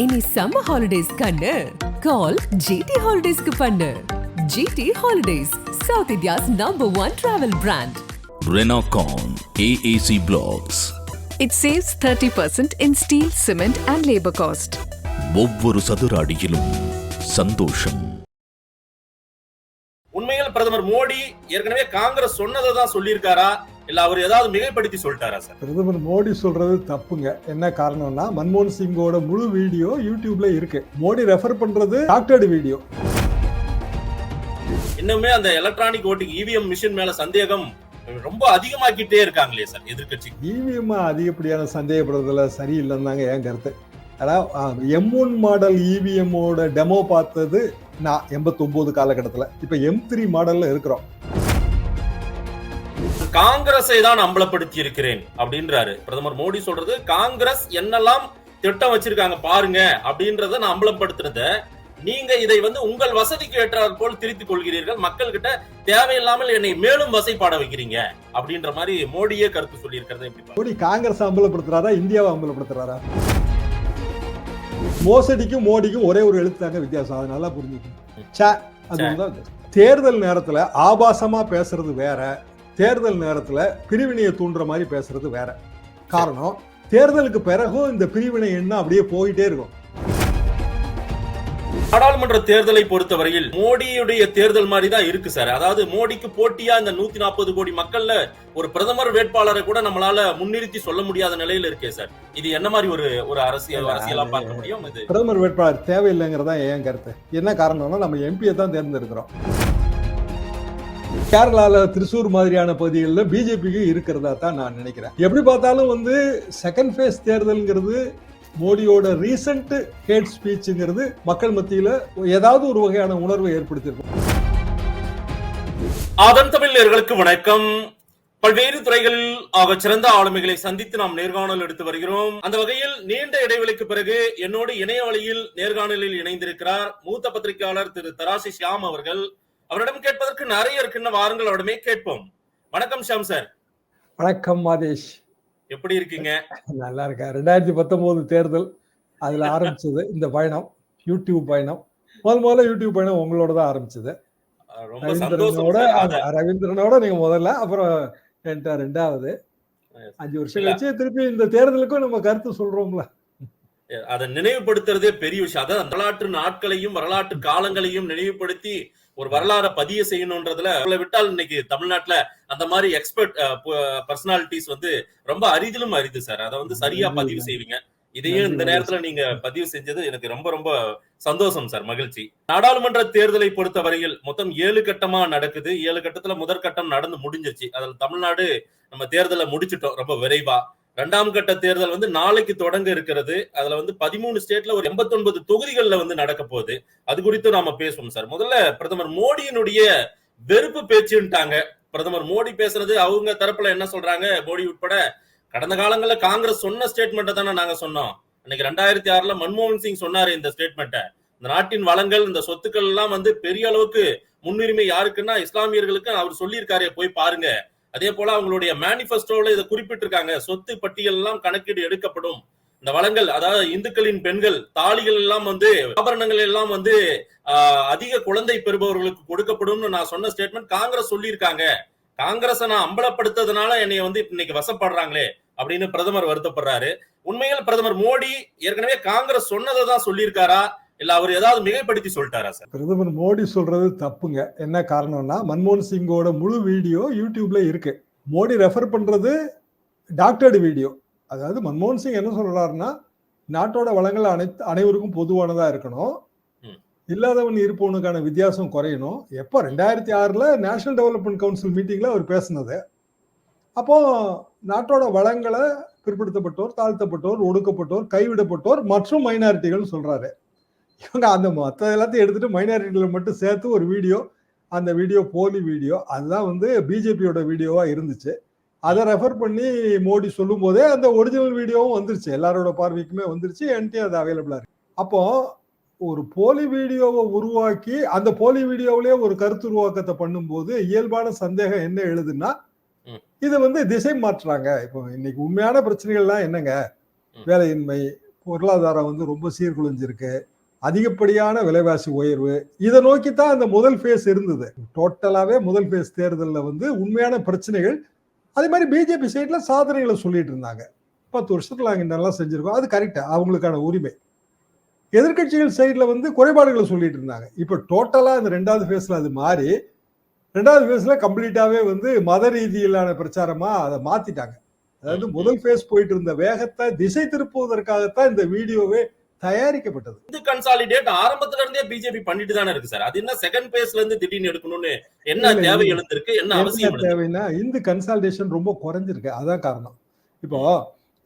இனி summer holidays கண்ணு. கால் GT ஹாலிடேஸ்க்கு பண்ணு. GT Holidays south India's number one travel brand Renocon AAC Blocks. It saves 30% in steel, cement, and labor cost. ஒவ்வொரு சதுர அடியிலும் சந்தோஷம். உண்மையில் பிரதமர் மோடி ஏற்கனவே காங்கிரஸ் சொன்னதை தான் சொல்லியிருக்காரா? இல்ல அவர் ஏதாவது மிகைப்படுத்தி சொல்லிட்டாரா சார்? பிரதமர் மோடி சொல்றது தப்புங்க. என்ன காரணம்னா மன்மோகன் சிங்கோட முழு வீடியோ யூடியூப்ல இருக்கு. மோடி ரெஃபர் பண்றது டாக்டர்டு வீடியோ. இன்னுமே அந்த எலக்ட்ரானிக் ஓட்டிங் இவிஎம் மிஷின் மேல சந்தேகம் ரொம்ப அதிகமாக்கிட்டே இருக்காங்களே சார் எதிர்க்கட்சி. இவிஎம் அதிகப்படியான சந்தேகப்படுறதுல சரியில்லைன்னு தாங்க என் கருத்து. அதாவது எம் ஒன் மாடல் இவிஎம்மோட டெமோ பார்த்தது நான் எண்பத்தொம்போது காலகட்டத்தில். இப்போ எம் த்ரீ மாடல்ல இருக்கிறோம். காங்கிரஸை தான் அம்பலப்படுத்தி இருக்கிறேன் அப்படின்றாரு. பிரதமர் மோடி சொல்றது காங்கிரஸ் என்னெல்லாம் திட்டம் வச்சிருக்காங்க பாருங்க அப்படின்றத நான் அம்பலப்படுத்துறத நீங்க இதை வந்து உங்கள் வசதிக்கு ஏற்றாற் போல் திருத்திக் கொள்கிறீர்கள். மக்கள் கிட்ட தேவையில்லாமல் என்னை மேலும் வசைப்பாட வைக்கிறீங்க அப்படின்ற மாதிரி மோடியே கருத்து சொல்லி இருக்கிறத? மோடி காங்கிரஸ் அம்பலப்படுத்துறாரா இந்தியாவை அம்பலப்படுத்துறாரா? மோசடிக்கும் மோடிக்கும் ஒரே ஒரு எழுத்து தாங்க வித்தியாசம். அதை நல்லா புரிஞ்சுக்கணும். அது தேர்தல் நேரத்துல ஆபாசமா பேசுறது வேற தேர்தல் நேரத்துல பிரிவினையை தூண்டுற மாதிரி பேசுறது வேற. காரணம் தேர்தலுக்கு பிறகும் இந்த பிரிவினை என்ன அப்படியே போயிட்டே இருக்கும். நாடாளுமன்ற தேர்தலை பொறுத்தவரையில் மோடியுடைய தேர்தல் மாதிரி தான் இருக்கு சார். அதாவது மோடிக்கு போட்டியா இந்த நூத்தி நாற்பது கோடி மக்கள்ல ஒரு பிரதமர் வேட்பாளரை கூட நம்மளால முன்னிறுத்தி சொல்ல முடியாத நிலையில இருக்கே சார். இது என்ன மாதிரி ஒரு ஒரு அரசியல் அரசியலா பார்க்க முடியும் பிரதமர் வேட்பாளர் தேவையில்லைங்கிறதா என் கருத்து. என்ன காரணம்னா நம்ம எம்பியை தான் தேர்ந்தெடுக்கிறோம். கேரளால திருச்சூர் மாதிரியான பகுதிகளில் பிஜேபிக்கு இருக்கிறதா தான் நான் நினைக்கிறேன். எப்படி பார்த்தாலும் வந்து செகண்ட் ஃபேஸ் தேர்தல்ங்கிறது மோடியோட ரீசன்ட் ஹேட் ஸ்பீச்சுங்கிறது மக்கள் மத்தியில் ஏதாவது ஒரு வகையான உணர்வை ஏற்படுத்தியிருக்கும் அதன் தமிழர்களுக்கு வணக்கம். பல்வேறு துறைகளில் ஆக சிறந்த ஆளுமைகளை சந்தித்து நாம் நேர்காணல் எடுத்து வருகிறோம். அந்த வகையில் நீண்ட இடைவெளிக்கு பிறகு என்னோடு இணைய வழியில் நேர்காணலில் இணைந்திருக்கிறார் மூத்த பத்திரிகையாளர் திரு தராசி ஷியாம் அவர்கள். அவரிடம் கேட்பதற்கு நிறைய இருக்குன்னு வாருங்கள் அவரிடமே கேட்போம். வணக்கம் ஷியாம் சார். வணக்கம் மாதேஷ். எப்படி இருக்கீங்க? நல்லா இருக்கேன். ரெண்டாயிரத்தி பத்தொன்பது தேர்தல் அதுல ஆரம்பிச்சது இந்த பயணம் யூடியூப் பயணம். முதல் முதல்ல யூடியூப் பயணம் உங்களோட தான் ஆரம்பிச்சது. ரவீந்திரனோட ரவீந்திரனோட நீங்க முதல்ல அப்புறம் என்கிட்ட ரெண்டாவது. அஞ்சு வருஷம். கழிச்சு திருப்பி இந்த தேர்தலுக்கும் நம்ம கருத்து சொல்றோம்ல. அதை நினைவுபடுத்துறதே பெரிய விஷயம். அதான் வரலாற்று நாட்களையும் வரலாற்று காலங்களையும் நினைவுபடுத்தி ஒரு வரலாறை பதிய செய்யணும்ன்றதுல விட்டால் இன்னைக்கு தமிழ்நாட்டுல அந்த மாதிரி எக்ஸ்பர்ட் பர்சனாலிட்டிஸ் வந்து ரொம்ப அரிதிலும் அரிது சார். அதை வந்து சரியா பதிவு செய்வீங்க. இதையும் இந்த நேரத்துல நீங்க பதிவு செஞ்சது எனக்கு ரொம்ப ரொம்ப சந்தோஷம் சார் மகிழ்ச்சி. நாடாளுமன்ற தேர்தலை பொறுத்தவரையில் மொத்தம் ஏழு கட்டமா நடக்குது. ஏழு கட்டத்துல முதற்கட்டம் நடந்து முடிஞ்சிருச்சு. அதுல தமிழ்நாடு நம்ம தேர்தலை முடிச்சிட்டோம் ரொம்ப விரைவா. ரெண்டாம் கட்ட தேர்தல் வந்து நாளைக்கு தொடங்க இருக்கிறது. அதுல வந்து பதிமூணு ஸ்டேட்ல ஒரு எண்பத்தொன்பது தொகுதிகளில் வந்து நடக்க போகுது. அது குறித்து நாம பேசுவோம் சார். முதல்ல பிரதமர் மோடியினுடைய வெறுப்பு பேச்சுன்ட்டாங்க. பிரதமர் மோடி பேசுறது அவங்க தரப்புல என்ன சொல்றாங்க? மோடி உட்பட கடந்த காலங்களில் காங்கிரஸ் சொன்ன ஸ்டேட்மெண்ட்டை தானே நாங்க சொன்னோம். அன்னைக்கு ரெண்டாயிரத்தி ஆறுல மன்மோகன் சிங் சொன்னாரு இந்த ஸ்டேட்மெண்ட்டை இந்த நாட்டின் வளங்கள் இந்த சொத்துக்கள் எல்லாம் வந்து பெரிய அளவுக்கு முன்னுரிமை யாருக்குன்னா இஸ்லாமியர்களுக்கு அவர் சொல்லியிருக்காரு. போய் பாருங்க. அதே போல அவங்களுடைய மேனிபெஸ்டோல இதை குறிப்பிட்டிருக்காங்க. சொத்து பட்டியல் எல்லாம் கணக்கீடு எடுக்கப்படும். இந்த வளங்கள் அதாவது இந்துக்களின் பெண்கள் தாலிகள் எல்லாம் வந்து ஆபரணங்கள் எல்லாம் வந்து ஆஹ், அதிக குழந்தை பெறுபவர்களுக்கு கொடுக்கப்படும்னு நான் சொன்ன ஸ்டேட்மெண்ட் காங்கிரஸ் சொல்லியிருக்காங்க. காங்கிரஸை நான் அம்பலப்படுத்ததுனால என்னைய வந்து இன்னைக்கு வசப்படுறாங்களே அப்படின்னு பிரதமர் வருத்தப்படுறாரு. உண்மையில் பிரதமர் மோடி ஏற்கனவே காங்கிரஸ் சொன்னதை தான் சொல்லியிருக்காரா? இல்ல அவர் ஏதாவது மிகைப்படுத்தி சொல்லிட்டாரா சார்? பிரதமர் மோடி சொல்றது தப்புங்க. என்ன காரணம்னா மன்மோகன் சிங்கோட முழு வீடியோ யூடியூப்ல இருக்கு. மோடி ரெஃபர் பண்றது டாக்டர்டு வீடியோ. அதாவது மன்மோகன் சிங் என்ன சொல்றாருன்னா நாட்டோட வளங்கள் அனைத்து அனைவருக்கும் பொதுவானதா இருக்கணும். இல்லாதவன் இருப்பவனுக்கான வித்தியாசம் குறையணும். எப்போ ரெண்டாயிரத்தி ஆறுல நேஷனல் டெவலப்மெண்ட் கவுன்சில் மீட்டிங்ல அவர் பேசினது. அப்போ நாட்டோட வளங்களை பிற்படுத்தப்பட்டோர் தாழ்த்தப்பட்டோர் ஒடுக்கப்பட்டோர் கைவிடப்பட்டோர் மற்றும் மைனாரிட்டிகள் சொல்றாரு. இவங்க அந்த மொத்த எல்லாத்தையும் எடுத்துட்டு மைனாரிட்டிகளை மட்டும் சேர்த்து ஒரு வீடியோ அந்த வீடியோ போலி வீடியோ அதுதான் வந்து பிஜேபியோட வீடியோவா இருந்துச்சு. அதை ரெஃபர் பண்ணி மோடி சொல்லும் போதே அந்த ஒரிஜினல் வீடியோவும் வந்துருச்சு. எல்லாரோட பார்வைக்குமே வந்துருச்சு. என்கிட்ட அது அவைலபிளா இருக்கு. அப்போ ஒரு போலி வீடியோவை உருவாக்கி அந்த போலி வீடியோவிலே ஒரு கருத்து உருவாக்கத்தை பண்ணும்போது இயல்பான சந்தேகம் என்ன எழுதுன்னா. இது வந்து திசை மாற்றுறாங்க. இப்போ இன்னைக்கு உண்மையான பிரச்சனைகள்லாம் என்னங்க. வேலையின்மை பொருளாதாரம் வந்து ரொம்ப சீர்குலைஞ்சிருக்கு. அதிகப்படியான விலைவாசி உயர்வு. இதை நோக்கி தான் அந்த முதல் ஃபேஸ் இருந்தது. டோட்டலாகவே முதல் ஃபேஸ் தேர்தலில் வந்து உண்மையான பிரச்சனைகள். அதே மாதிரி பிஜேபி சைடில் சாதனைகளை சொல்லிட்டு இருந்தாங்க. பத்து வருஷத்தில் நாங்கள் நல்லா செஞ்சுருக்கோம். அது கரெக்டாக அவங்களுக்கான உரிமை. எதிர்க்கட்சிகள் சைடில் வந்து குறைபாடுகளை சொல்லிட்டு இருந்தாங்க. இப்போ டோட்டலாக இந்த ரெண்டாவது ஃபேஸில் அது மாறி ரெண்டாவது ஃபேஸில் கம்ப்ளீட்டாகவே வந்து மத ரீதியிலான பிரச்சாரமாக அதை மாற்றிட்டாங்க அதாவது முதல் ஃபேஸ் போயிட்டு இருந்த வேகத்தை திசை திருப்புவதற்காகத்தான் இந்த வீடியோவே தயாரிக்கப்பட்டது. இந்து கன்சாலிடேட் ஆரம்பத்துல இருந்தே பிஜேபி பண்ணிட்டு தானே இருக்கு சார். அது என்ன செகண்ட் பேஸ்ல இருந்து திடீர்னு எடுக்கணும்னு என்ன தேவை. எழுந்திருக்கு? என்ன அவசியம்? தேவைன்னா இந்து கன்சல்டேஷன் ரொம்ப குறைஞ்சிருக்கு. அதான் காரணம். இப்போ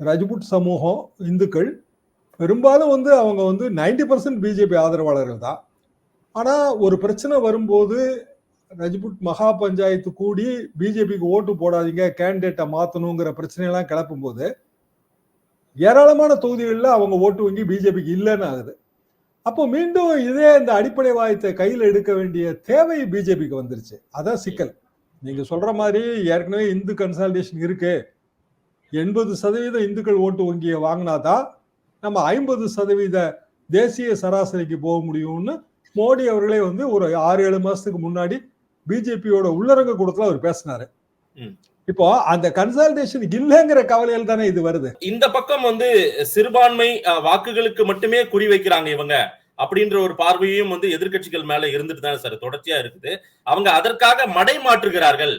ரஜபுட் சமூகம் இந்துக்கள் பெரும்பாலும் வந்து அவங்க வந்து 90% பர்சன்ட் பிஜேபி ஆதரவாளர்கள் தான். ஆனா ஒரு பிரச்சனை வரும்போது ரஜபுட் மகா பஞ்சாயத்து கூடி பிஜேபிக்கு ஓட்டு போடாதீங்க கேண்டிடேட்டை மாத்தணுங்கிற பிரச்சனையெல்லாம் கிளப்பும் போது ஏராளமான தொகுதிகளில் அவங்க ஓட்டு வங்கி பிஜேபிக்கு இல்லைன்னு ஆகுது. அப்போ மீண்டும் இதே இந்த அடிப்படை வாயத்தை கையில் எடுக்க வேண்டிய தேவை பிஜேபிக்கு வந்துருச்சு. அதான் சிக்கல். நீங்க சொல்ற மாதிரி ஏற்கனவே இந்து கன்சால்டேஷன் இருக்கு. எண்பது சதவீத இந்துக்கள் ஓட்டு வங்கியை வாங்கினாதான் நம்ம ஐம்பது சதவீத தேசிய சராசரிக்கு போக முடியும்னு மோடி அவர்களே வந்து ஒரு ஆறு ஏழு மாசத்துக்கு முன்னாடி பிஜேபியோட உள்ளரங்க கூடத்துல அவர் பேசினாரு. ம். இப்போ அந்த கன்சல்டேஷன் இல்லைங்கிற கவலையில் தானே இது வருது. இந்த பக்கம் வந்து சிறுபான்மை வாக்குகளுக்கு மட்டுமே குறி வைக்கிறாங்க இவங்க. அப்படின்ற ஒரு பார்வையும் வந்து எதிர்க்கட்சிகள் மேல இருந்துட்டு தானே சார் தொடர்ச்சியா இருக்குது. அவங்க அதற்காக மடை மாற்றுகிறார்கள்.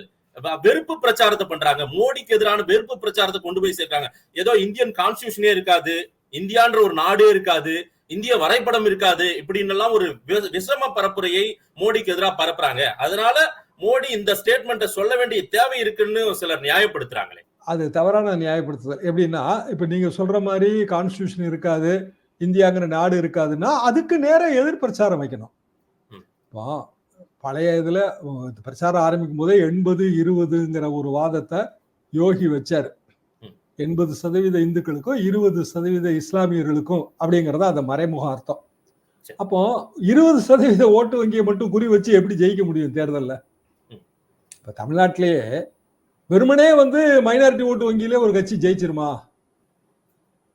வெறுப்பு பிரச்சாரத்தை பண்றாங்க. மோடிக்கு எதிரான வெறுப்பு பிரச்சாரத்தை கொண்டு போய் சேர்க்காங்க ஏதோ இந்தியன் கான்ஸ்டியூஷனே இருக்காது. இந்தியான்ற ஒரு நாடே இருக்காது. இந்திய வரைபடம் இருக்காது. இப்படின்னு எல்லாம் ஒரு விஷம பரப்புரையை மோடிக்கு எதிராக பரப்புறாங்க. அதனால மோடி இந்த ஸ்டேட்மெண்ட்டை சொல்ல வேண்டிய தேவை இருக்குன்னு சிலர் நியாயப்படுத்துறாங்களே அது தவறான நியாயப்படுத்துதல் எப்படின்னா இப்ப நீங்க சொல்ற மாதிரி கான்ஸ்டியூஷன் இருக்காது இந்தியாங்கிற நாடு இருக்காதுன்னா அதுக்கு நேர எதிர் பிரச்சாரம் வைக்கணும். இப்போ பழைய இதுல பிரச்சாரம் ஆரம்பிக்கும் போதே எண்பது இருபதுங்கிற ஒரு வாதத்தை யோகி வச்சாரு. எண்பது சதவீத இந்துக்களுக்கும் இருபது சதவீத இஸ்லாமியர்களுக்கும் அப்படிங்கறத அந்த மறைமுக அர்த்தம். அப்போ இருபது சதவீத ஓட்டு வங்கியை மட்டும் குறி வச்சு எப்படி ஜெயிக்க முடியும் தேர்தல்ல. இப்ப தமிழ்நாட்டிலேயே வெறுமனே வந்து மைனாரிட்டி ஓட்டு வங்கியிலே ஒரு கட்சி ஜெயிச்சிருமா?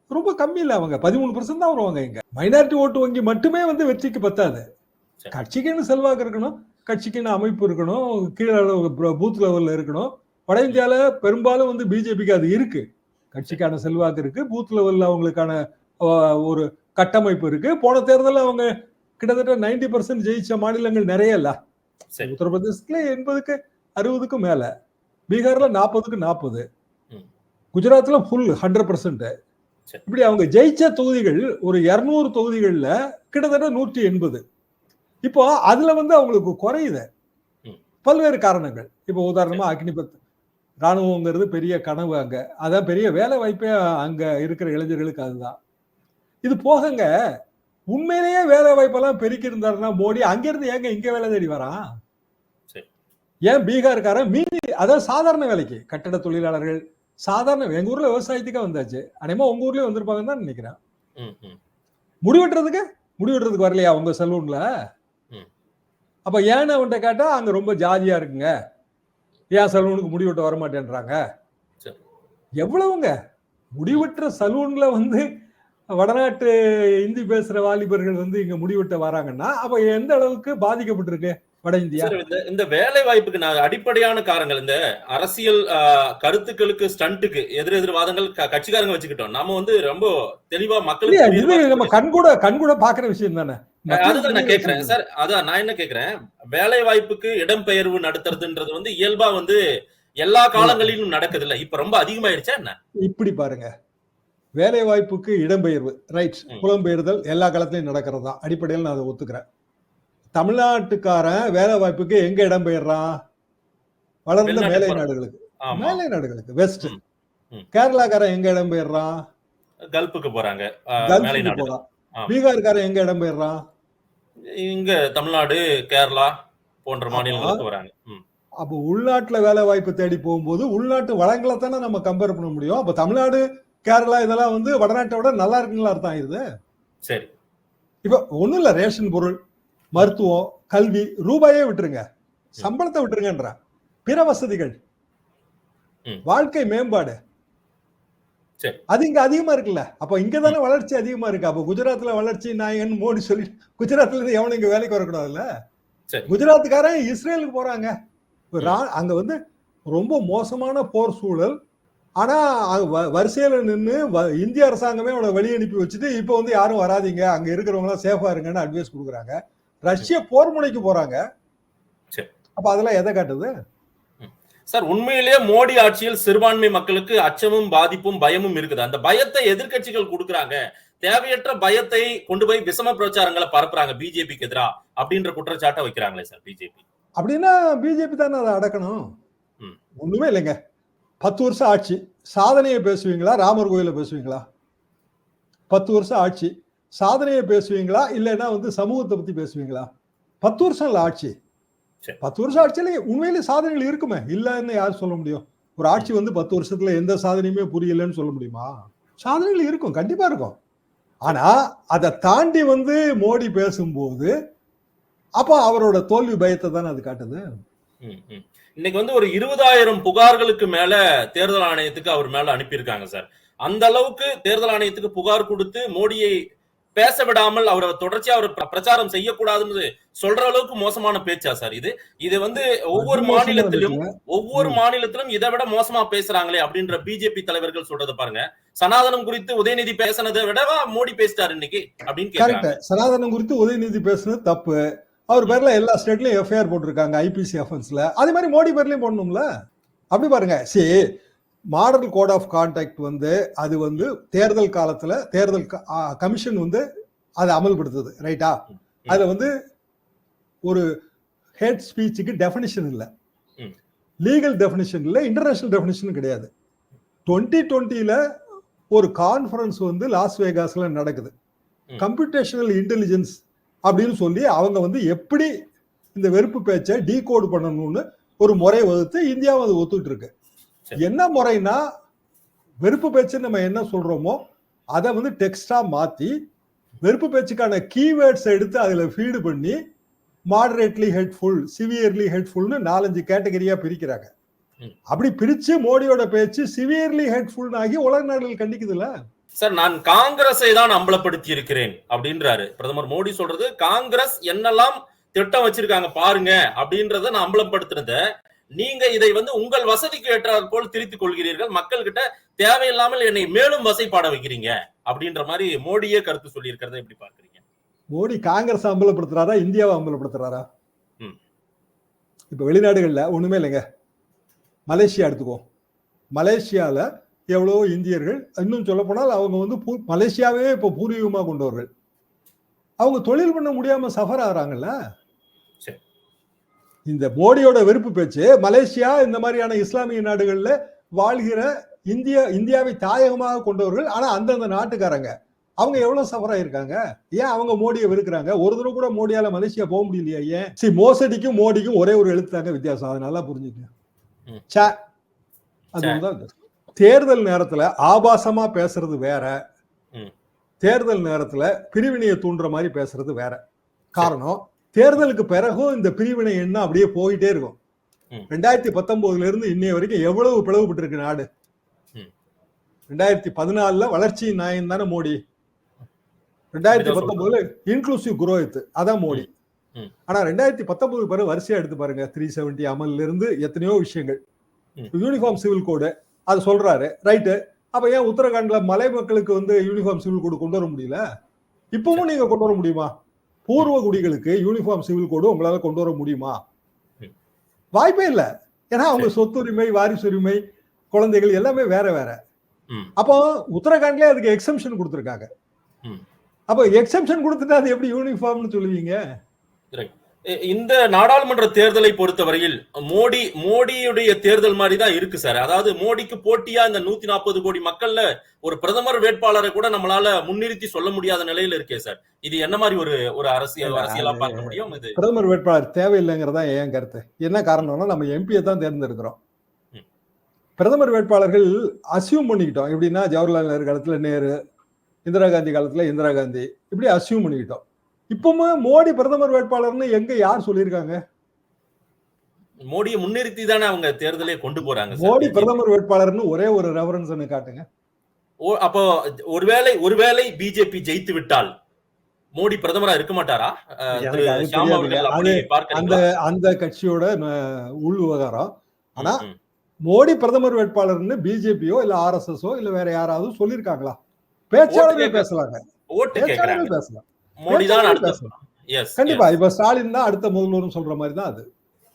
ரொம்ப கம்மி இல்ல அவங்க. பதிமூணு பர்சன்ட் தான் வருவாங்க இங்க. மைனாரிட்டி ஓட்டு வங்கி மட்டுமே வந்து வெற்றிக்கு பத்தாது. கட்சிக்குன்னு செல்வாக்கு இருக்கணும்? கட்சிக்குன்னு அமைப்பு இருக்கணும்? கீழே பூத் லெவல்ல இருக்கணும். வட இந்தியால பெரும்பாலும் வந்து பிஜேபிக்கு அது இருக்கு. கட்சிக்கான செல்வாக்கு இருக்கு. பூத் லெவல்ல அவங்களுக்கான ஒரு கட்டமைப்பு இருக்கு. போன தேர்தலில் அவங்க கிட்டத்தட்ட 90% பர்சன்ட் ஜெயிச்ச மாநிலங்கள் நிறைய இல்ல. சரி. உத்தரப்பிரதேசத்துல எண்பதுக்கு அறுபதுக்கும் மேல பீகார்ல நாற்பதுக்கு நாற்பது. குஜராத்ல ஃபுல் ஹண்ட்ரட் பர்சன்ட். இப்படி அவங்க ஜெயிச்ச தொகுதிகள் ஒரு இருநூறு தொகுதிகள்ல கிட்டத்தட்ட நூற்றி எண்பது இப்போ அதுல வந்து அவங்களுக்கு குறையுது. பல்வேறு காரணங்கள் இப்போ உதாரணமா அக்னிபத் ராணுவங்கிறது பெரிய கனவு அங்க அதான் பெரிய வேலை வாய்ப்பே அங்க இருக்கிற இளைஞர்களுக்கு அதுதான் இது போகங்க உண்மையிலேயே வேலை வாய்ப்பெல்லாம் பெருக்கி இருந்தாருன்னா மோடி அங்கிருந்து ஏங்க இங்க வேலை தேடி வரான். ஏன் பீகார்காரன்? மீதி அதாவது சாதாரண வேலைக்கு. கட்டட தொழிலாளர்கள் சாதாரண எங்க ஊர்ல விவசாயத்துக்கே வந்தாச்சு. அனைமா உங்க ஊர்லயும் வந்திருப்பாங்கன்னு தான் நினைக்கிறேன். முடிவெட்டுறதுக்கு முடிவெட்டுறதுக்கு வரலையா உங்க சலூன்ல. அப்ப ஏன்னு அவன்கிட்ட கேட்டா அங்க ரொம்ப ஜாதியா இருக்குங்க. ஏன் சலூனுக்கு முடிவெட்ட வர மாட்டேன்றாங்க சரி. எவ்வளவுங்க? முடிவெட்டுற சலூன்ல வந்து வடநாட்டு இந்தி பேசுற வாலிபர்கள் வந்து இங்க முடிவெட்ட வராங்கன்னா அப்ப எந்த அளவுக்கு பாதிக்கப்பட்டிருக்கு? வட இந்தியா. இந்த வேலை வாய்ப்புக்கு நான் அடிப்படையான காரணங்கள் இந்த அரசியல் கருத்துக்களுக்கு ஸ்டண்ட்டுக்கு எதிர் எதிர் வாதங்கள் க- கட்சிக்காரங்க வச்சுக்கிட்டோம். நம்ம வந்து ரொம்ப தெளிவா மக்களுக்கு நம்ம கண்கூட கண்கூட பாக்குற விஷயம் தானே? அதுதான் நான் கேக்குறேன். சார் அதான் நான் என்ன கேக்குறேன்? வேலை வாய்ப்புக்கு இடம்பெயர்வு நடத்துறதுன்றது வந்து இயல்பா வந்து எல்லா காலங்களிலும் நடக்குது இல்ல இப்ப ரொம்ப அதிகமாயிடுச்சா என்ன? இப்படி பாருங்க. வேலை வாய்ப்புக்கு இடம்பெயர்வு ரைட். புலம்பெயர்தல் எல்லா காலத்திலயும் நடக்கிறது? தான் அடிப்படையில் நான் அதை ஒத்துக்கிறேன். தமிழ்நாட்டுக்காரன் வேலை வாய்ப்புக்கு எங்க இடம்பெயர்றான் வளர்ந்த வெளிநாட்டு மேலை. நாடுகளுக்கு. மேலை நாடுகளுக்கு வெஸ்ட். கேரளாக்காரன் எங்க கல்ஃபுக்கு போறாங்க. ஆஹ், மேலை கல்ஃபுக்கு நாடு. போறான். பீகார்காரன் எங்க இடம்பெயர்றான் இங்க தமிழ்நாடு கேரளா போன்ற மாநிலங்களுக்கு வராங்க. அப்போ உள்நாட்டுல வேலை வாய்ப்பு தேடி போகும்போது உள்நாட்டு வளங்களை தானே நம்ம கம்பேர் பண்ண முடியும். அப்ப தமிழ்நாடு கேரளா இதெல்லாம் வந்து வடநாட்டை விட நல்லா இருக்குங்களா அர்த்தம் ஆயிருது. சரி. இப்ப ஒண்ணும் இல்ல ரேஷன் பொருள். மருத்துவம் கல்வி ரூபாயே விட்டுருங்க. சம்பளத்தை விட்டுருங்கன்ற பிற வசதிகள். வாழ்க்கை மேம்பாடு. அது இங்க அதிகமா இருக்குல்ல. அப்ப இங்க தானே வளர்ச்சி அதிகமா இருக்கு. அப்ப குஜராத்ல வளர்ச்சி நாயகன் மோடி சொல்லி குஜராத்ல இருந்து எவனும் இங்க வேலைக்கு வரக்கூடாதுல்ல. குஜராத்துக்காரன் இஸ்ரேலுக்கு போறாங்க. அங்க வந்து ரொம்ப மோசமான போர் சூழல். ஆனா வரிசையில நின்னு வ- இந்திய அரசாங்கமே அவனை அனுப்பி வச்சுட்டு இப்ப வந்து யாரும் வராதீங்க. அங்க இருக்கிறவங்க எல்லாம் சேஃபா இருங்கன்னு அட்வைஸ் கொடுக்குறாங்க. ரஷ்ய போர் முனைக்கு போறாங்க. சரி. அப்ப அதெல்லாம் எதை காட்டுது? சார் உண்மையிலேயே மோடி ஆட்சியில் சிறுபான்மை மக்களுக்கு அச்சமும் பாதிப்பும் பயமும் இருக்குது. அந்த பயத்தை எதிர்க்கட்சிகள் கொடுக்கறாங்க. தேவையற்ற பயத்தை கொண்டு போய் விஷம பிரச்சாரங்களை பரப்புறாங்க பிஜேபிக்கு எதிரா அப்படின்ற குற்றச்சாட்டை வைக்கிறாங்களே சார் பிஜேபி. அப்படின்னா பிஜேபி தானே அதை அடக்கணும். ஒண்ணுமே இல்லைங்க. பத்து வருஷம் ஆட்சி சாதனையை பேசுவீங்களா? ராமர் கோயில பேசுவீங்களா? பத்து வருஷம் ஆட்சி சாதனையை பேசுவீங்களா? இல்லைன்னா வந்து சமூகத்தை பத்தி பேசுவீங்களா? பத்து வருஷம் இல்ல ஆட்சி. சரி. பத்து வருஷம் ஆட்சியில உண்மையிலே சாதனைகள் இருக்குமே. இல்லைன்னு யார் சொல்ல முடியும்? ஒரு ஆட்சி வந்து பத்து வருஷத்துல எந்த சாதனையுமே புரியலன்னு சொல்ல முடியுமா? சாதனைகள் இருக்கும் கண்டிப்பா இருக்கும். ஆனா அதை தாண்டி வந்து மோடி பேசும்போது அப்ப அவரோட தோல்வி பயத்தை தானே அது காட்டுது? ம், ம். இன்னைக்கு வந்து ஒரு இருபதாயிரம் புகார்களுக்கு மேல தேர்தல் ஆணையத்துக்கு அவர் மேல அனுப்பியிருக்காங்க சார். அந்த அளவுக்கு தேர்தல் ஆணையத்துக்கு புகார் கொடுத்து மோடியை பேச விடாமல் அவரை தொடர்ச்சியா அவர் பிர- பிரச்சாரம் செய்யக்கூடாதுன்னு சொல்ற அளவுக்கு மோசமான பேச்சா சார் இது? இது வந்து ஒவ்வொரு மாநிலத்திலும். ஒவ்வொரு. மாநிலத்திலும் இதை விட மோசமா பேசுறாங்களே அப்படின்ற பிஜேபி தலைவர்கள் சொல்றத பாருங்க. சனாதனம் குறித்து உதயநிதி பேசினதை விடவா மோடி பேசிட்டாரு இன்னைக்கு அப்படின்னு கரெக்ட் கேக்குறாங்க. சனாதனம் குறித்து உதயநிதி பேசுனது தப்பு. அவர் பேர்ல எல்லா ஸ்டேட்லயும் எஃப்ஐஆர் போட்டிருக்காங்க ஐபிசி அஃபென்ஸ்ல. அதே மாதிரி மோடி பேர்லயும் போடணும்ல? அப்படி பாருங்க. C model code of conduct வந்து அது வந்து தேர்தல் காலத்துல தேர்தல் கமிஷன் வந்து அதை அமல்படுத்துது ரைட்டா அதுல வந்து ஒரு ஹேட் ஸ்பீச்சுக்கு டெஃபினிஷன் இல்ல. லீகல் டெஃபினிஷன் இல்ல இன்டர்நேஷனல் டெஃபினிஷன் கிடையாது டுவெண்ட்டி டுவெண்ட்டில ஒரு கான்ஃபரன்ஸ் வந்து லாஸ் வேகாஸ்ல நடக்குது. கம்ப்யூட்டேஷனல் இன்டெலிஜென்ஸ் அப்படின்னு சொல்லி அவங்க வந்து எப்படி இந்த வெறுப்பு பேச்சை டீகோட் பண்ணணும்னு ஒரு முறை வகுத்து இந்தியாவும் அது ஒத்துட்டு இருக்கு. என்ன முறைனா வெறுப்பு பேச்சு நம்ம என்ன சொல்றோமோ அதை வந்து டெக்ஸ்டா மாத்தி வெறுப்பு பேச்சுக்கான கீவேர்ட்ஸ் எடுத்து அதுல ஃபீடு பண்ணி மாடரேட்லி ஹெட்ஃபுல் சிவியர்லி ஹெட்ஃபுல்னு நாலஞ்சு கேட்டகரியா பிரிக்கிறாங்க. அப்படி பிரிச்சு மோடியோட பேச்சு சிவியர்லி ஹெட்ஃபுல் ஆகி உலக நாடுகள் கண்டிக்குதுல்ல? சார் நான் காங்கிரஸை தான் அம்பலப்படுத்தி இருக்கிறேன் அப்படின்றாரு. பிரதமர் மோடி சொல்றது காங்கிரஸ் என்னெல்லாம் திட்டம் வச்சிருக்காங்க பாருங்க அப்படின்றத நான் அம்பலப்படுத்துனத நீங்க இதை வந்து உங்கள் வசதிக்கு ஏற்றாற் போல் திரித்துக் கொள்கிறீர்கள். மக்கள் கிட்ட தேவையில்லாமல் என்னை மேலும் வசைப்பாட வைக்கிறீங்க. அப்படின்ற மாதிரி மோடியே கருத்து சொல்லி இருக்கிறத எப்படி பாக்குறீங்க மோடி காங்கிரஸ் அம்பலப்படுத்துறாரா இந்தியாவை அம்பலப்படுத்துறாரா. இப்ப வெளிநாடுகள்ல ஒண்ணுமே இல்லைங்க. மலேசியா எடுத்துக்கோ மலேசியால எவ்வளவோ இந்தியர்கள் இன்னும் சொல்ல போனால் அவங்க வந்து பூ- மலேசியாவே இப்போ பூர்வீகமா கொண்டவர்கள் அவங்க தொழில் பண்ண முடியாம சஃபர் ஆகுறாங்கல்ல. இந்த மோடியோட வெறுப்பு பேச்சு மலேசியா இந்த மாதிரியான இஸ்லாமிய நாடுகள்ல வாழ்கிற இந்திய இந்தியாவை தாயகமாக கொண்டவர்கள் ஆனா அந்தந்த நாட்டுக்காரங்க. அவங்க எவ்வளவு சஃபர் ஆயிருக்காங்க? ஏன் அவங்க மோடியை வெறுக்கிறாங்க? ஒரு தடவை கூட மோடியால மலேசியா போக முடியலையா ஏன்? சரி மோசடிக்கும் மோடிக்கும் ஒரே ஒரு எழுத்தாங்க வித்தியாசம். அதை நல்லா புரிஞ்சுக்கங்க. ம். சே. அது சே. ஒண்ணுதான் இது. தேர்தல் நேரத்துல ஆபாசமா பேசுறது வேற. தேர்தல் நேரத்துல பிரிவினையை தூண்டுற மாதிரி பேசுறது வேற. காரணம் தேர்தலுக்கு பிறகும் இந்த பிரிவினை என்ன அப்படியே போயிட்டே இருக்கும். ரெண்டாயிரத்தி பத்தொன்பதுல இருந்து இன்னைய வரைக்கும் எவ்வளவு பிளவுபட்டு இருக்கு நாடு. ரெண்டாயிரத்தி பதினாலுல வளர்ச்சியின் நாயன் தானே மோடி. ரெண்டாயிரத்தி பத்தொன்பதுல இன்க்ளூசிவ் குரோத் அதான் மோடி. ஆனா ரெண்டாயிரத்தி பத்தொன்பது பிறகு வரிசையா எடுத்து பாருங்க. த்ரீ செவன்டி அமல்ல இருந்து எத்தனையோ விஷயங்கள். யூனிஃபார்ம் சிவில் கோடு அது சொல்றாரு. ரைட்டு அப்ப ஏன் உத்தரகாண்ட்ல மலை மக்களுக்கு வந்து யூனிஃபார்ம் சிவில் கோடு கொண்டு வர முடியல? இப்பவும் நீங்க கொண்டு வர முடியுமா? பூர்வ குடிகளுக்கு யூனிஃபார்ம் சிவில் கோடு உங்களால கொண்டு வர முடியுமா. வாய்ப்பே இல்ல ஏன்னா அவங்க சொத்துரிமை வாரிசுரிமை குழந்தைகள் எல்லாமே வேற வேற. அப்போ உத்தரகாண்ட்லயே அதுக்கு எக்ஸம்ஷன் கொடுத்துருக்காங்க. அப்போ எக்ஸம்ஷன் கொடுத்துட்டா அது எப்படி யூனிஃபார்ம்னு சொல்லுவீங்க இந்த நாடாளுமன்ற தேர்தலை பொறுத்தவரையில் மோடி மோடியுடைய தேர்தல் மாதிரி தான் இருக்கு சார். அதாவது மோடிக்கு போட்டியா இந்த நூத்தி நாற்பது கோடி மக்கள்ல ஒரு பிரதமர் வேட்பாளரை கூட நம்மளால முன்னிறுத்தி சொல்ல முடியாத நிலையில இருக்கே சார். இது என்ன மாதிரி ஒரு ஒரு அரசியல் அரசியலா பார்க்க முடியும்? இது பிரதமர் வேட்பாளர் தேவையில்லைங்கிறதா என் கருத்து? என்ன காரணம்னா நம்ம எம்பியை தான் தேர்ந்தெடுக்கிறோம். பிரதமர் வேட்பாளர்கள் அசியூம் பண்ணிக்கிட்டோம். எப்படின்னா ஜவஹர்லால் நேரு காலத்துல நேரு இந்திரா காந்தி காலத்துல இந்திரா காந்தி. இப்படி அசியூம் பண்ணிக்கிட்டோம். இப்பவும் மோடி பிரதமர் வேட்பாளர்னு எங்க யார் சொல்லியிருக்காங்க? மோடியை முன்னிறுத்தி தானே அவங்க தேர்தலே கொண்டு போறாங்க மோடி. பிரதமர் வேட்பாளர்னு ஒரே ஒரு ரெஃபரன்ஸ் காட்டுங்க. அப்போ ஒருவேளை ஒருவேளை பிஜேபி ஜெயித்து விட்டால் மோடி பிரதமரா இருக்க மாட்டாரா? அந்த அந்த கட்சியோட உள் விவகாரம். ஆனா. மோடி பிரதமர் வேட்பாளர்னு பிஜேபியோ இல்ல ஆர்எஸ்எஸ்ஓ இல்ல வேற யாராவது சொல்லிருக்காங்களா பேச்சாளர்கள் பேசலாங்க. பேச்சாளர்கள் பேசலாம். மோடி தான் அடுத்த கண்டிப்பா இப்ப ஸ்டாலின் தான் அடுத்த முதல்வர்னு சொல்ற மாதிரி தான் அது.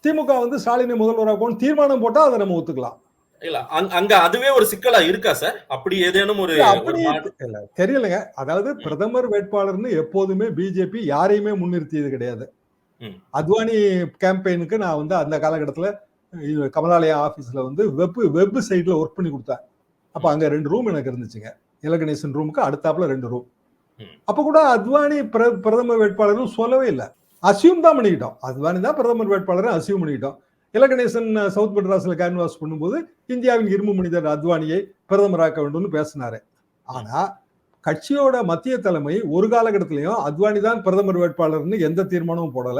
திமுக வந்து ஸ்டாலினை முதல்வராகவும் தீர்மானம் போட்டா அதை நம்ம ஒத்துக்கலாம். இல்ல அங்க- அதுவே ஒரு சிக்கலா இருக்கா சார் அப்படி ஏதேனும் ஒரு தெரியலங்க. அதாவது பிரதமர் வேட்பாளர்னு எப்போதுமே பிஜேபி யாரையுமே முன்னிறுத்தியது கிடையாது. அத்வானி கேம்பெயினுக்கு நான் வந்து அந்த காலகட்டத்துல கமலாலயா ஆபீஸ்ல வந்து வெப் வெப் சைட்ல ஒர்க் பண்ணி கொடுத்தேன். அப்ப அங்க ரெண்டு ரூம் எனக்கு இருந்துச்சுங்க. இலகணேசன் ரூமுக்கு அடுத்தாப்புல ரெண்டு ரூம். அப்ப கூட அத்வானி பிர- பிரதமர் வேட்பாளர்னு சொல்லவே இல்லை. அசியூம் தான் பண்ணிக்கிட்டோம். அத்வானி தான் பிரதமர் வேட்பாளர் அசியூம் பண்ணிக்கிட்டோம். இலகணேசன் சவுத் மெட்ராஸ்ல கேன்வாஸ் பண்ணும்போது இந்தியாவின் இரும்பு மனிதர் அத்வானியை பிரதமராக்க வேண்டும்னு பேசினாரு. ஆனா கட்சியோட மத்திய தலைமை ஒரு காலகட்டத்திலையும் அத்வானி தான் பிரதமர் வேட்பாளர்னு எந்த தீர்மானமும் போடல.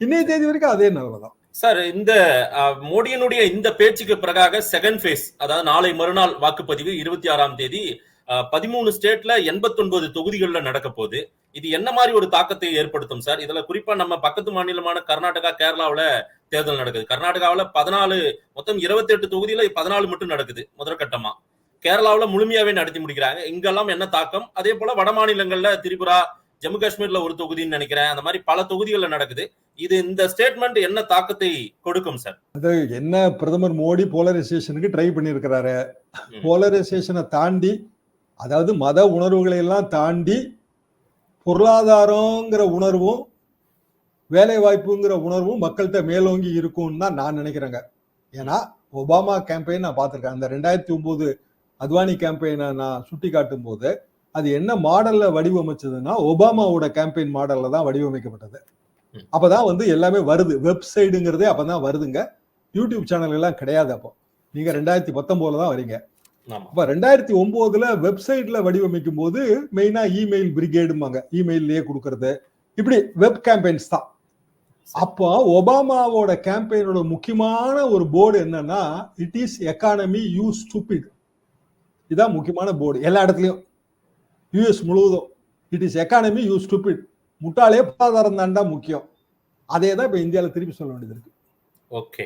இன்னைய தேதி வரைக்கும் அதே நிலைமைதான் சார் இந்த மோடியினுடைய இந்த பேச்சுக்கு பிறகாக செகண்ட் ஃபேஸ் அதாவது நாளை மறுநாள் வாக்குப்பதிவு இருபத்தி ஆறாம் தேதி பதிமூணு ஸ்டேட்ல 89 தொகுதிகள்ல நடக்க போகுது. இது என்ன மாதிரி ஒரு தாக்கத்தை ஏற்படுத்தும் சார்? இதுல குறிப்பா நம்ம பக்கத்து மாநிலமான கர்நாடகா கேரளாவுல தேர்தல் நடக்குது. கர்நாடகாவுல பதினாலு மொத்தம் 28 தொகுதியில பதினாலு மட்டும் நடக்குது முதற்கட்டமா. கேரளாவுல முழுமையாவே நடத்தி முடிக்கிறாங்க. இங்கெல்லாம் என்ன தாக்கம்? அதே போல வட மாநிலங்கள்ல திரிபுரா ஜம்மு காஷ்மீர்ல ஒரு தொகுதின்னு நினைக்கிறேன். அந்த மாதிரி பல தொகுதிகள்ல நடக்குது. இது இந்த ஸ்டேட்மெண்ட் என்ன தாக்கத்தை கொடுக்கும் சார்? என்ன பிரதமர் மோடி போலரைசேஷனுக்கு ட்ரை பண்ணியிருக்கிறாரு. போலரைசேஷனை தாண்டி அதாவது மத உணர்வுகளை எல்லாம் தாண்டி பொருளாதாரங்கிற உணர்வும் வேலை வாய்ப்புங்கிற உணர்வும் மக்கள்கிட்ட மேலோங்கி இருக்கும்னு தான் நான் நினைக்கிறேங்க. ஏன்னா ஒபாமா கேம்பெயின் நான் பார்த்திருக்கேன். அந்த ரெண்டாயிரத்தி ஒன்பது அத்வானி கேம்பெயினை நான் சுட்டி காட்டும் போது அது என்ன மாடல்ல வடிவமைச்சதுன்னா ஒபாமாவோட கேம்பெயின் மாடல்ல தான் வடிவமைக்கப்பட்டது. ம். அப்பதான் வந்து எல்லாமே வருது. வெப்சைடுங்கிறதே அப்பதான் வருதுங்க. யூடியூப் சேனல் எல்லாம் கிடையாது அப்போ. நீங்க ரெண்டாயிரத்தி பத்தொன்பதுல தான் வரீங்க. அப்ப ரெண்டாயிரத்தி ஒன்பதுல வெப்சைட்ல வடிவமைக்கும் போது மெயினா இமெயில் பிரிகேடுமாங்க இமெயிலே கொடுக்கறது. இப்படி வெப் கேம்பெயின்ஸ் தான். அப்போ ஒபாமாவோட கேம்பெயினோட முக்கியமான ஒரு போர்டு என்னன்னா it is economy you stupid இதான் முக்கியமான போர்டு எல்லா இடத்துலயும். யூஎஸ் முழுவதும். It is economy you stupid முட்டாளே பொருளாதாரம் தான்டா முக்கியம். அதே தான் இப்ப இந்தியால திருப்பி சொல்ல வேண்டியது இருக்கு. ஓகே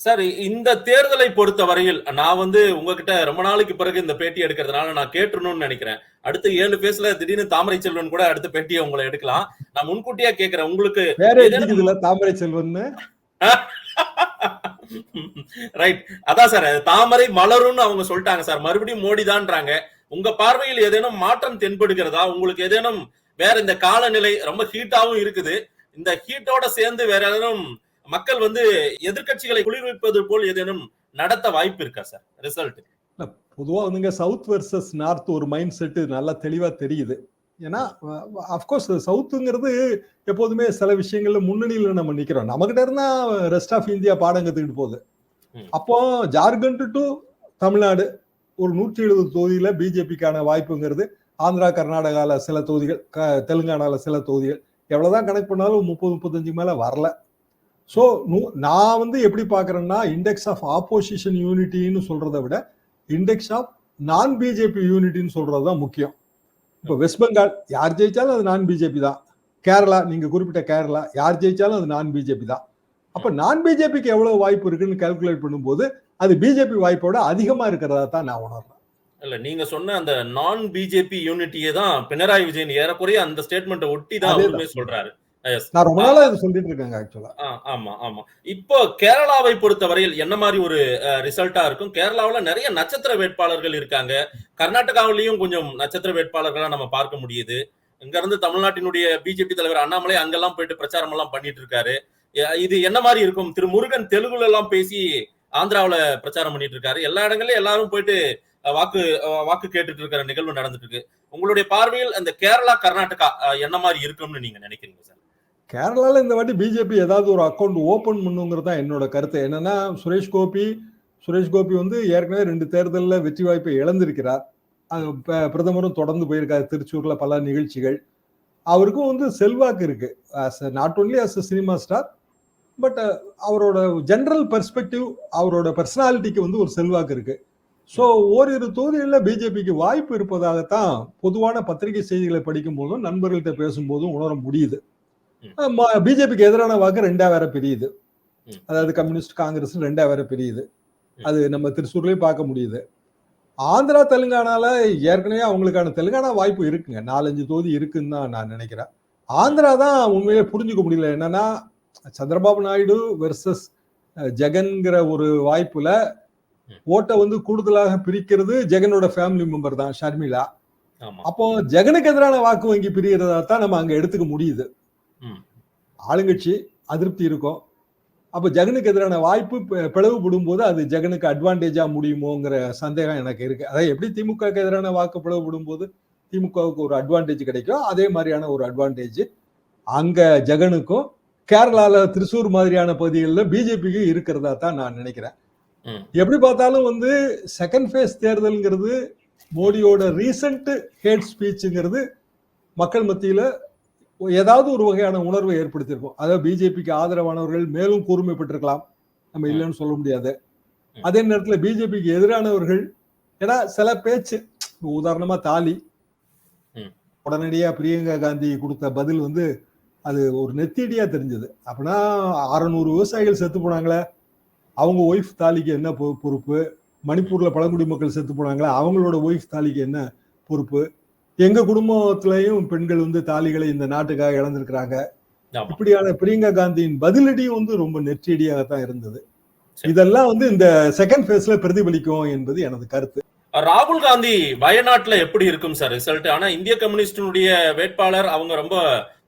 சார் இந்த தேர்தலை பொறுத்த வரையில் நான் வந்து உங்ககிட்ட ரொம்ப நாளைக்கு பிறகு இந்த பேட்டி எடுக்கிறதுனால நான் கேட்டுறணும்னு நினைக்கிறேன். அடுத்த ஏழு பேஸ்ல திடீர்னு தாமரை செல்வன் கூட அடுத்த பேட்டியை உங்களை எடுக்கலாம். நான் முன்கூட்டியா கேட்கிறேன் உங்களுக்கு தாமரை செல்வன்னு? ரைட் அதான் சார் தாமரை மலரும்னு அவங்க சொல்லிட்டாங்க சார். மறுபடியும் மோடி தான்றாங்க உங்க பார்வையில் ஏதேனும் மாற்றம் தென்படுகிறதா? உங்களுக்கு ஏதேனும் வேற இந்த காலநிலை ரொம்ப ஹீட்டாவும் இருக்குது. இந்த ஹீட்டோட சேர்ந்து வேற ஏதேனும் மக்கள் வந்து எதிர்க்கட்சிகளை குளிர்விப்பது போல் ஏதேனும் நடத்த வாய்ப்பு இருக்கா சார் ரிசல்ட் பொதுவா வந்துங்க சவுத் வெர்சஸ் நார்த் ஒரு மைண்ட் செட் நல்லா தெளிவா தெரியுது. ஏன்னா அஃப்கோர்ஸ் சவுத்துங்கிறது எப்போதுமே சில விஷயங்கள்ல முன்னணியில நம்ம நிக்கிறோம். நம்மகிட்ட இருந்தா ரெஸ்ட் ஆஃப் இந்தியா பாடம் கத்துக்கிட்டு போகுது. அப்போ ஜார்க்கண்ட் டு தமிழ்நாடு ஒரு நூற்றி எழுபது தொகுதியில பிஜேபிக்கான வாய்ப்புங்கிறது ஆந்திரா கர்நாடகால சில தொகுதிகள் தெலுங்கானால சில தொகுதிகள். எவ்வளவுதான் கணக்கு பண்ணாலும் முப்பது முப்பத்தஞ்சு மேல வரல. ஸோ நான் வந்து எப்படி பாக்குறேன்னா இண்டெக்ஸ் ஆஃப் ஆப்போசிஷன் யூனிட்டின்னு சொல்றதை விட இண்டெக்ஸ் ஆஃப் நான் பிஜேபி யூனிட்டின்னு சொல்றது தான் முக்கியம். இப்போ வெஸ்ட் பெங்கால் யார் ஜெயிச்சாலும் அது நான் பிஜேபி தான். கேரளா நீங்க குறிப்பிட்ட கேரளா யார் ஜெயிச்சாலும் அது நான் பிஜேபி தான். அப்ப நான் பிஜேபிக்கு எவ்வளவு வாய்ப்பு இருக்குன்னு கால்குலேட் பண்ணும்போது அது பிஜேபி வாய்ப்போட அதிகமா இருக்கிறதா தான் நான் உணர்றேன். இல்ல நீங்க சொன்ன அந்த நான் பிஜேபி யூனிட்டியே தான் பினராயி விஜயன் ஏறக்குறைய அந்த ஸ்டேட்மெண்ட்டை ஒட்டி தான். சொல்றாரு. நான் ரொம்ப நாளா இது சொல்லிட்டு இருக்கேங்க ஆக்சுவலா ஆமா ஆமா. இப்போ கேரளாவை பொறுத்தவரையில் என்ன மாதிரி ஒரு ரிசல்ட்டா இருக்கும்? கேரளாவுல நிறைய நட்சத்திர வேட்பாளர்கள் இருக்காங்க. கர்நாடகாவிலையும் கொஞ்சம் நட்சத்திர வேட்பாளர்களா நம்ம பார்க்க முடியுது. இங்க இருந்து தமிழ்நாட்டினுடைய பிஜேபி தலைவர் அண்ணாமலை அங்கெல்லாம் போயிட்டு பிரச்சாரம் எல்லாம் பண்ணிட்டு இருக்காரு. இது என்ன மாதிரி இருக்கும்? திரு முருகன் தெலுங்குல எல்லாம் பேசி ஆந்திராவுல பிரச்சாரம் பண்ணிட்டு இருக்காரு. எல்லா இடங்கள்லயும் எல்லாரும் போயிட்டு வாக்கு வாக்கு கேட்டுட்டு இருக்கிற நிகழ்வு நடந்துட்டு இருக்கு. உங்களுடைய பார்வையில் அந்த கேரளா கர்நாடகா என்ன மாதிரி இருக்கும்னு நீங்க நினைக்கிறீங்க சார்? கேரளாவில் இந்த வாட்டி பிஜேபி ஏதாவது ஒரு அக்கௌண்ட் ஓப்பன் பண்ணுங்கிறது தான் என்னோட கருத்து. என்னன்னா சுரேஷ் கோபி சுரேஷ் கோபி வந்து ஏற்கனவே ரெண்டு தேர்தலில் வெற்றி வாய்ப்பை இழந்திருக்கிறார். அது ப- பிரதமரும் தொடர்ந்து போயிருக்காரு. திருச்சூரில் பல நிகழ்ச்சிகள். அவருக்கும் வந்து செல்வாக்கு இருக்கு. Not only as cinema star but அவரோட ஜென்ரல் பெர்ஸ்பெக்டிவ் அவரோட பர்சனாலிட்டிக்கு வந்து ஒரு செல்வாக்கு இருக்கு. ஸோ ஓரிரு தொகுதிகளில் பிஜேபிக்கு வாய்ப்பு இருப்பதாகத்தான் பொதுவான பத்திரிகை செய்திகளை படிக்கும் போதும் நண்பர்கள்ட்ட பேசும்போதும் உணர முடியுது. பிஜேபிக்கு எதிரான வாக்கு ரெண்டா வேற பிரியுது. அதாவது கம்யூனிஸ்ட் காங்கிரஸ் ரெண்டா வேற பிரியுது. அது நம்ம திருச்சூர்லயும் பார்க்க முடியுது. ஆந்திரா தெலுங்கானால ஏற்கனவே அவங்களுக்கான தெலுங்கானா வாய்ப்பு இருக்குங்க. நாலஞ்சு தொகுதி இருக்குன்னு தான் நான் நினைக்கிறேன். ஆந்திரா தான் உண்மையிலே புரிஞ்சுக்க முடியல. என்னன்னா சந்திரபாபு நாயுடு வெர்சஸ் ஜெகன்கிற ஒரு வாய்ப்புல. ஓட்டை வந்து கூடுதலாக பிரிக்கிறது ஜெகனோட ஃபேமிலி மெம்பர் தான் ஷர்மிளா. அப்போ ஜெகனுக்கு எதிரான வாக்கு வங்கி பிரியறதா தான் நம்ம அங்க எடுத்துக்க முடியுது. ஆளுங்கட்சி அதிருப்தி இருக்கும். அப்ப ஜெகனுக்கு எதிரான வாய்ப்பு பிளவுபடும் போது அது ஜெகனுக்கு அட்வான்டேஜா முடியுமோங்கிற சந்தேகம் எனக்கு இருக்கு. அதாவது எப்படி திமுகவுக்கு எதிரான வாக்கு பிளவுபடும் போது திமுகவுக்கு ஒரு அட்வான்டேஜ் கிடைக்கும் அதே மாதிரியான ஒரு அட்வான்டேஜ் அங்க ஜெகனுக்கும் கேரளால திருச்சூர் மாதிரியான பகுதிகளில் பிஜேபிக்கு இருக்கிறதா தான் நான் நினைக்கிறேன். எப்படி பார்த்தாலும் வந்து செகண்ட் ஃபேஸ் தேர்தல்ங்கிறது மோடியோட ரீசன்ட் ஹேட் ஸ்பீச்சுங்கிறது மக்கள் மத்தியில ஏதாவது ஒரு வகையான உணர்வை ஏற்படுத்தியிருக்கும். அதாவது பிஜேபிக்கு ஆதரவானவர்கள் மேலும் கூர்மைப்பட்டிருக்கலாம். நம்ம இல்லைன்னு சொல்ல முடியாது. அதே நேரத்தில் பிஜேபிக்கு எதிரானவர்கள் ஏன்னா சில பேச்சு உதாரணமா தாலி. உடனடியா பிரியங்கா காந்தி கொடுத்த பதில் வந்து அது ஒரு நெத்தியடியா தெரிஞ்சது. அப்படின்னா அறநூறு விவசாயிகள் செத்து போனாங்களே. அவங்க ஒய்ஃப் தாலிக்கு என்ன பொ- பொறுப்பு? மணிப்பூர்ல பழங்குடி மக்கள் செத்து போனாங்களே. அவங்களோட ஒய்ஃப் தாலிக்கு என்ன பொறுப்பு? எங்க குடும்பத்திலையும் பெண்கள் வந்து தாலிகளை இந்த நாட்டுக்காக இழந்திருக்கிறாங்க. இப்படியான பிரியங்கா காந்தியின் பதிலடியும் வந்து ரொம்ப நெற்றியடியாகத்தான் இருந்தது. சரி. இதெல்லாம் வந்து இந்த செகண்ட் ஃபேஸ்ல பிரதிபலிக்கும் என்பது எனது கருத்து. ராகுல் காந்தி வயநாட்டுல எப்படி இருக்கும் சார் ரிசல்ட் ஆனா இந்திய கம்யூனிஸ்டினுடைய வேட்பாளர் அவங்க ரொம்ப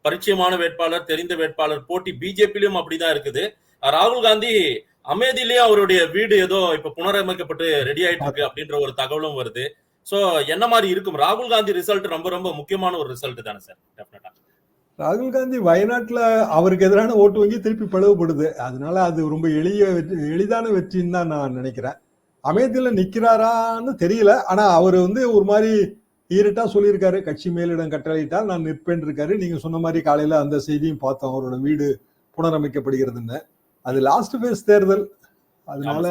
பரிச்சயமான வேட்பாளர் தெரிந்த வேட்பாளர் போட்டி பிஜேபியிலும் அப்படிதான் இருக்குது. ராகுல் காந்தி அமேதியிலேயே அவருடைய வீடு ஏதோ இப்ப புனரமைக்கப்பட்டு ரெடி ஆயிட்டு இருக்கு அப்படின்ற ஒரு தகவலும் வருது. சோ என்ன மாதிரி இருக்கும்? ராகுல் காந்தி ரிசல்ட் ரொம்ப ரொம்ப முக்கியமான ஒரு ரிசல்ட் தானே சார் டெஃபினட்டா ராகுல் காந்தி வயநாட்டுல அவருக்கு எதிரான ஓட்டு வங்கி திருப்பி பிளவுபடுது அதனால அது ரொம்ப எளிய வெற்றி எளிதான வெற்றின்னு தான் நான் நினைக்கிறேன். அமேதியில நிக்கிறாரான்னு தெரியல. ஆனா அவர் வந்து ஒரு மாதிரி ஈரட்டா சொல்லியிருக்காரு. கட்சி மேலிடம் கட்டளையிட்டால் நான் நிற்பேன் இருக்காரு. நீங்க சொன்ன மாதிரி காலையில அந்த செய்தியும் பார்த்தோம். அவரோட வீடு புனரமைக்கப்படுகிறதுன்னு அது லாஸ்ட் ஃபேஸ் தேர்தல். அதனால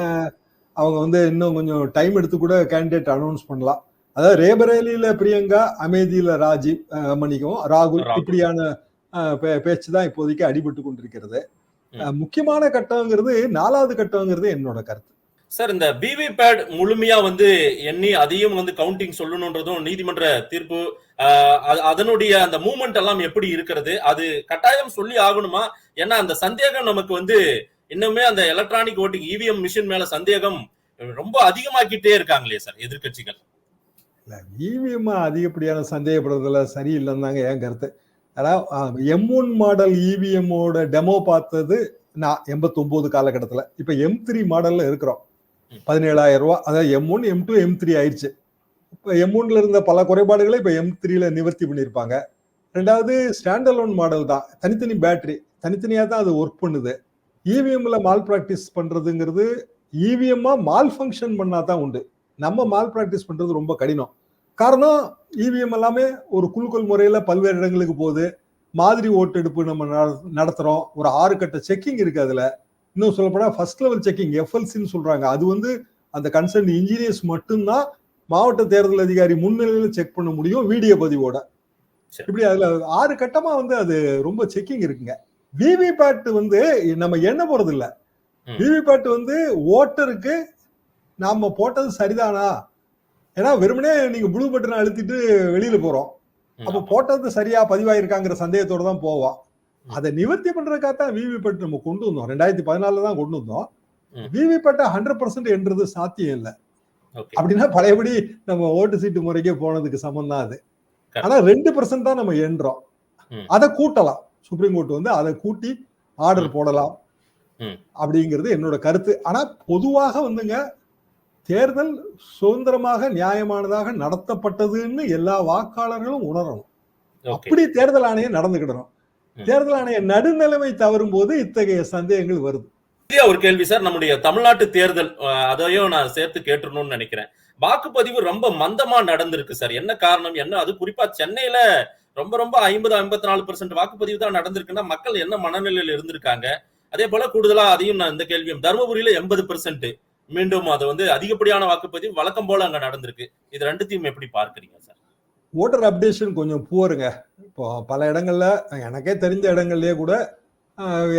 அவங்க வந்து இன்னும் கொஞ்சம் டைம் எடுத்து கூட கேண்டிடேட் அனௌன்ஸ் பண்ணலாம். அதாவது ரேபரேலியில பிரியங்கா அமேதியில ராஜீவ் மன்னிக்கவும் ராகுல். இப்படியான பேச்சு தான் இப்போதைக்கு அடிபட்டு கொண்டிருக்கிறது. முக்கியமான கட்டங்கிறது நாலாவது கட்டங்கிறது என்னோட கருத்து. சார் இந்த விவி பேட் முழுமையா வந்து எண்ணி அதையும் வந்து கவுண்டிங் சொல்லணுன்றதும் நீதிமன்ற தீர்ப்பு அதனுடைய அந்த மூமெண்ட் எல்லாம் எப்படி இருக்கிறது அது கட்டாயம் சொல்லி ஆகணுமா? ஏன்னா அந்த சந்தேகம் நமக்கு வந்து இன்னுமே அந்த எலக்ட்ரானிக் ஓட்டிங் இவிஎம் மிஷின் மேல சந்தேகம் ரொம்ப அதிகமாக்கிட்டே இருக்காங்களே சார் எதிர்க்கட்சிகள் இவிஎம் அதிகப்படியான சந்தேகப்படுறதுல சரியில்லைன்னு தாங்க என் கருத்து. அதாவது எம் ஒன் மாடல் இவிஎம்மோட டெமோ பார்த்தது நான் எண்பத்தொன்பது காலகட்டத்தில். இப்போ எம் த்ரீ மாடல்ல இருக்கிறோம். பதினேழாயிரம் ரூபா அதாவது M one M two M three ஆயிடுச்சு. இப்போ எம் ஒன்ல இருந்த பல குறைபாடுகளை இப்போ எம் த்ரீல நிவர்த்தி பண்ணியிருப்பாங்க. ரெண்டாவது ஸ்டாண்ட் அலோன் மாடல் தான். தனித்தனி பேட்டரி தனித்தனியாக தான் அது ஒர்க் பண்ணுது. இவிஎம்ல மால் ப்ராக்டிஸ் பண்றதுங்கிறது இவிஎம்மா மால் ஃபங்க்ஷன் பண்ணா தான் உண்டு. நம்ம மால் ப்ராக்டிஸ் பண்றது ரொம்ப கடினம். காரணம் இவிஎம் எல்லாமே ஒரு குலுக்கல் முறையில பல்வேறு இடங்களுக்கு போகுது. மாதிரி ஓட்டெடுப்பு நம்ம நட- நடத்துறோம். ஒரு ஆறு கட்ட செக்கிங் இருக்கு அதுல. இன்னும் சொல்லப்போனா ஃபர்ஸ்ட் லெவல் செக்கிங் எஃப்எல்சின்னு சொல்றாங்க. அது வந்து அந்த கன்சர்ன் இன்ஜினியர்ஸ் மட்டும்தான் மாவட்ட தேர்தல் அதிகாரி முன்னிலையில செக் பண்ண முடியும் வீடியோ பதிவோட. இப்படி அதுல ஆறு கட்டமா வந்து அது ரொம்ப செக்கிங் இருக்குங்க. விவிபேட் வந்து நம்ம எண்ண போறது இல்ல. விவிபேட் வந்து ஓட்டருக்கு நாம போட்டது சரிதானா? ஏன்னா வெறுமனே நீங்க ப்ளூ பட்டன் அழுத்திட்டு வெளியில போறோம். அப்ப போட்டது சரியா பதிவாயிருக்காங்கிற சந்தேகத்தோட தான் போவோம். அதை நிவர்த்தி பண்றதுக்காக தான் விவிபேட் நம்ம கொண்டு வந்தோம். ரெண்டாயிரத்தி பதினாலுல தான் கொண்டு வந்தோம். விவிபேட்டை ஹண்ட்ரட் பர்சன்ட் என்றது சாத்தியம் இல்லை. அப்படின்னா பழையபடி நம்ம ஓட்டு சீட்டு முறைக்கே போனதுக்கு சமம் தான் அது. ஆனா ரெண்டு பர்சன்ட் தான் நம்ம எண்றோம் ம். அதை கூட்டலாம். சுப்ரீம் கோர்ட் வந்து அதை கூட்டி ஆர்டர். போடலாம். அப்படிங்கிறது என்னோட கருத்து. ஆனா பொதுவாக வந்துங்க தேர்தல் சுதந்திரமாக நியாயமானதாக நடத்தப்பட்டதுன்னு எல்லா வாக்காளர்களும் உணரணும். அப்படி தேர்தல் ஆணையம் நடந்துக்கிடணும் ம். தேர்தல் ஆணைய நடுநிலைமை தவறும் போது இத்தகைய சந்தேகங்கள் வருது. ஒரு கேள்வி சார். நம்முடைய தமிழ்நாட்டு தேர்தல் அதையும் நான் சேர்த்து கேட்டுறணும்னு நினைக்கிறேன். வாக்குப்பதிவு ரொம்ப மந்தமா நடந்திருக்கு சார். என்ன காரணம்? என்ன? அது குறிப்பா சென்னையில ரொம்ப ரொம்ப ஐம்பது ஐம்பத்தி நாலு பெர்சென்ட் வாக்குப்பதிவு தான் நடந்திருக்குன்னா மக்கள் என்ன மனநிலையில இருந்திருக்காங்க? அதே போல கூடுதலா அதையும் நான் இந்த கேள்வியும் தருமபுரியில எண்பது பெர்சென்ட் மீண்டும் அதை வந்து அதிகப்படியான வாக்குப்பதிவு வழக்கம் போல அங்க நடந்திருக்கு. இது ரெண்டுத்தையும் எப்படி பார்க்குறீங்க சார் ஓட்டர் அப்டேஷன் கொஞ்சம் புவருங்க இப்போ பல இடங்கள்ல எனக்கே தெரிஞ்ச இடங்கள்லயே கூட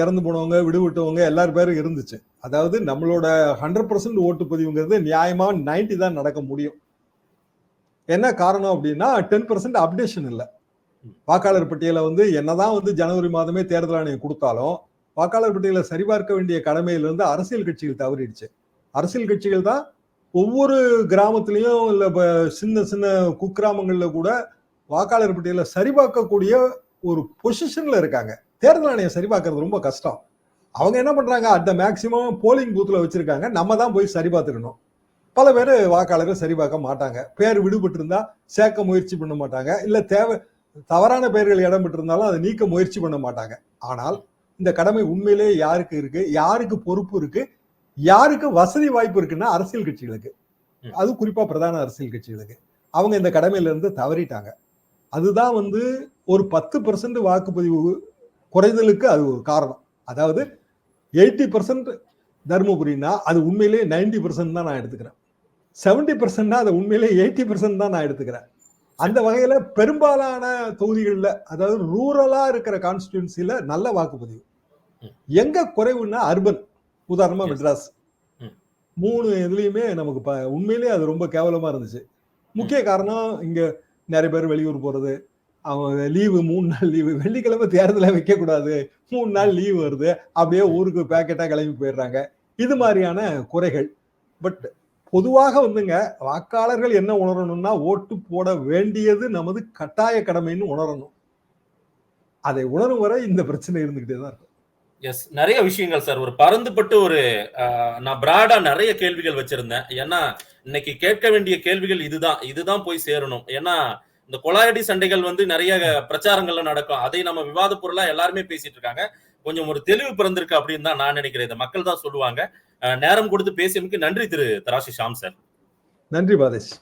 இறந்து போனவங்க விடுவிட்டவங்க எல்லார் பேரும் இருந்துச்சு. அதாவது நம்மளோட ஹண்ட்ரட் பர்சன்ட் ஓட்டுப்பதிவுங்கிறது நியாயமா 90 தான் நடக்க முடியும். என்ன காரணம் அப்படின்னா டென் பர்சன்ட் அப்டேஷன் இல்லை. வாக்காளர் பட்டியலை வந்து என்னதான் வந்து ஜனவரி மாதமே தேர்தல் ஆணையம் கொடுத்தாலும் வாக்காளர் பட்டியலை சரிபார்க்க வேண்டிய கடமையிலிருந்து அரசியல் கட்சிகள் தவறிடுச்சு. அரசியல் கட்சிகள் தான் ஒவ்வொரு கிராமத்திலையும் இல்லை இப்போ சின்ன சின்ன குக்கிராமங்களில் கூட வாக்காளர் பட்டியலை சரிபார்க்கக்கூடிய ஒரு பொசிஷனில் இருக்காங்க. தேர்தல் ஆணையம் சரிபார்க்கறது ரொம்ப கஷ்டம். அவங்க என்ன பண்ணுறாங்க அட் த மேக்சிமம் போலிங் பூத்தில் வச்சுருக்காங்க. நம்ம தான் போய் சரி பார்த்துக்கணும் பல பேர் வாக்காளர்கள் சரிபார்க்க மாட்டாங்க. பேர் விடுபட்டு சேர்க்க முயற்சி பண்ண மாட்டாங்க. இல்லை தேவை தவறான பெயர்கள் இடம் பெற்றிருந்தாலும் அதை நீக்க முயற்சி பண்ண மாட்டாங்க. ஆனால் இந்த கடமை உண்மையிலேயே யாருக்கு இருக்கு? யாருக்கு பொறுப்பு இருக்கு? யாருக்கு வசதி வாய்ப்பு இருக்குன்னா அரசியல் கட்சிகளுக்கு. அது குறிப்பா பிரதான அரசியல் கட்சிகளுக்கு. அவங்க இந்த கடமையில இருந்து தவறிட்டாங்க. அதுதான் வந்து ஒரு பத்து பர்சன்ட் வாக்குப்பதிவு குறைதலுக்கு அது ஒரு காரணம். அதாவது எயிட்டி பர்சன்ட் தருமபுரினா அது உண்மையிலேயே நைன்டி பர்சன்ட் தான் நான் எடுத்துக்கிறேன். செவன்டி பர்சன்ட்னா அது உண்மையிலேயே எயிட்டி பர்சன்ட் தான் நான் எடுத்துக்கிறேன். அந்த வகையில பெரும்பாலான தொகுதிகளில் அதாவது ரூரலா இருக்கிற கான்ஸ்டியூன்சில நல்ல வாக்குப்பதிவு. எங்க குறைவுன்னா அர்பன் உதாரணமா. மெட்ராஸ். மூணு இதுலயுமே நமக்கு உண்மையிலேயே அது ரொம்ப கேவலமா இருந்துச்சு. முக்கிய காரணம் இங்க நிறைய பேர் வெளியூர் போறது. அவங்க லீவு மூணு நாள் லீவு வெள்ளிக்கிழமை தேர்தலை வைக்க கூடாது மூணு நாள் லீவு வருது. அப்படியே ஊருக்கு பேக்கெட்டா கிளம்பி போயிடுறாங்க. இது மாதிரியான குறைகள். பட் பொதுவாக வந்துங்க வாக்காளர்கள் என்ன உணரணும்னா ஓட்டு போட வேண்டியது நமது கட்டாய கடமைன்னு உணரணும். அதை உணரும் வரை இந்த பிரச்சனை இருந்துகிட்டே தான் இருக்கும். எஸ் நிறைய விஷயங்கள் சார் ஒரு பறந்துபட்டு ஒரு நான் பிராடா நிறைய கேள்விகள் வச்சிருந்தேன். ஏன்னா இன்னைக்கு கேட்க வேண்டிய கேள்விகள் இதுதான். இதுதான் போய் சேரணும். ஏன்னா இந்த கொலாயடி சண்டைகள் வந்து நிறைய பிரச்சாரங்கள்ல நடக்கும். அதை நம்ம விவாத பொருளா எல்லாருமே பேசிட்டு இருக்காங்க. கொஞ்சம் ஒரு தெளிவு பிறந்திருக்கு அப்படின்னு தான் நான் நினைக்கிறேன். இதை மக்கள் தான் சொல்லுவாங்க. நேரம் கொடுத்து பேசியமைக்கு நன்றி திரு தராசி ஷாம் சார் நன்றி பாதேஷ்